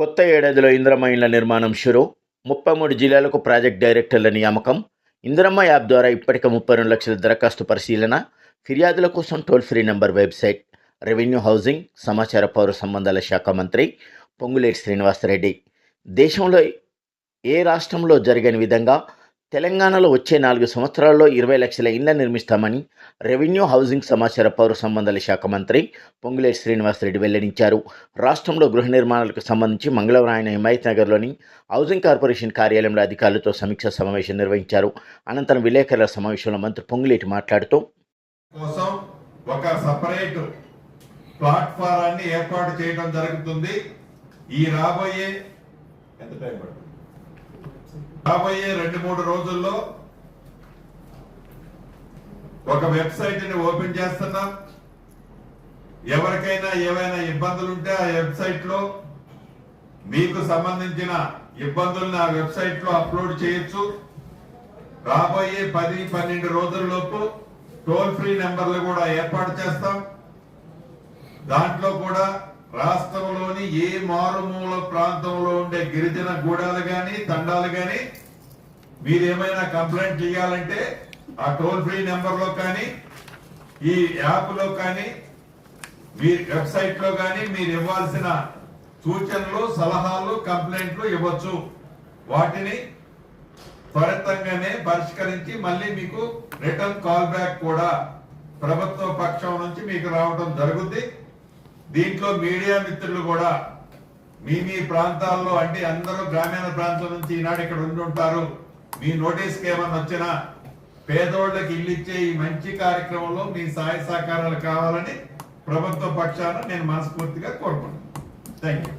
కొత్త ఏడాదిలో ఇందిరమ్మ ఇండ్ల నిర్మాణం షురూ. ముప్పై మూడు జిల్లాలకు ప్రాజెక్ట్ డైరెక్టర్ల నియామకం. ఇంద్రమ్మ యాప్ ద్వారా ఇప్పటికే ముప్పై రెండు లక్షల దరఖాస్తు పరిశీలన ఫిర్యాదుల కోసం toll free number website revenue housing సమాచార పౌర సంబంధాల శాఖ మంత్రి పొంగులేటి శ్రీనివాసరెడ్డి. దేశంలో ఏ రాష్ట్రంలో జరగని విధంగా తెలంగాణలో వచ్చే నాలుగు సంవత్సరాల్లో ఇరవై లక్షల ఇళ్ళ నిర్మిస్తామని రెవెన్యూ హౌసింగ్ సమాచార పౌర సంబంధాల శాఖ మంత్రి పొంగులేటి శ్రీనివాసరెడ్డి వెల్లడించారు. రాష్ట్రంలో గృహ నిర్మాణాలకు సంబంధించి మంగళవారం ఆయన హిమాయత్ నగర్లోని హౌసింగ్ కార్పొరేషన్ కార్యాలయంలో అధికారులతో సమీక్ష సమావేశం నిర్వహించారు. అనంతరం విలేకరుల సమావేశంలో మంత్రి పొంగులేటి మాట్లాడుతూ కోసం ఒక సపరేట్ ప్లాట్ఫారాన్ని ఏర్పాటు చేయడం జరుగుతుంది. ఈ రాబోయే ఎంత టైం పడుతుంది? రాబోయే రెండు మూడు రోజుల్లో ఒక వెబ్సైట్ని ఓపెన్ చేస్తున్నాం. ఎవరికైనా ఏవైనా ఇబ్బందులు ఉంటే ఆ వెబ్సైట్లో మీకు సంబంధించిన ఇబ్బందుల్ని ఆ వెబ్సైట్లో అప్లోడ్ చేయొచ్చు. రాబోయే పది పన్నెండు రోజుల్లోపు టోల్ ఫ్రీ నెంబర్లు కూడా ఏర్పాటు చేస్తాం. దాంట్లో కూడా రాష్ట్రంలోని ఏ మారుమూల ప్రాంతంలో ఉండే గిరిజన గూడాలు గాని తండాలు గాని మీరేమైనా కంప్లైంట్ చేయాలంటే ఆ టోల్ ఫ్రీ నెంబర్లో కానీ ఈ యాప్లో కానీ మీ వెబ్సైట్లో కానీ మీరు ఇవ్వాల్సిన సూచనలు సలహాలు కంప్లైంట్లు ఇవ్వచ్చు. వాటిని త్వరితంగానే పరిష్కరించి మళ్ళీ మీకు రిటర్న్ కాల్ బ్యాక్ కూడా ప్రభుత్వ పక్షం నుంచి మీకు రావడం జరుగుద్ది. దీంట్లో మీడియా మిత్రులు కూడా మీ మీ ప్రాంతాల్లో అంటే అందరూ గ్రామీణ ప్రాంతం నుంచి ఈనాడు ఇక్కడ ఉండి ఉంటారు. మీ నోటీస్కి ఏమన్నా వచ్చినా పేదోళ్ళకి ఇల్లు ఇచ్చే ఈ మంచి కార్యక్రమంలో మీ సహాయ సహకారాలు కావాలని ప్రభుత్వ పక్షాన నేను మనస్ఫూర్తిగా కోరుకుంటున్నాను. Thank you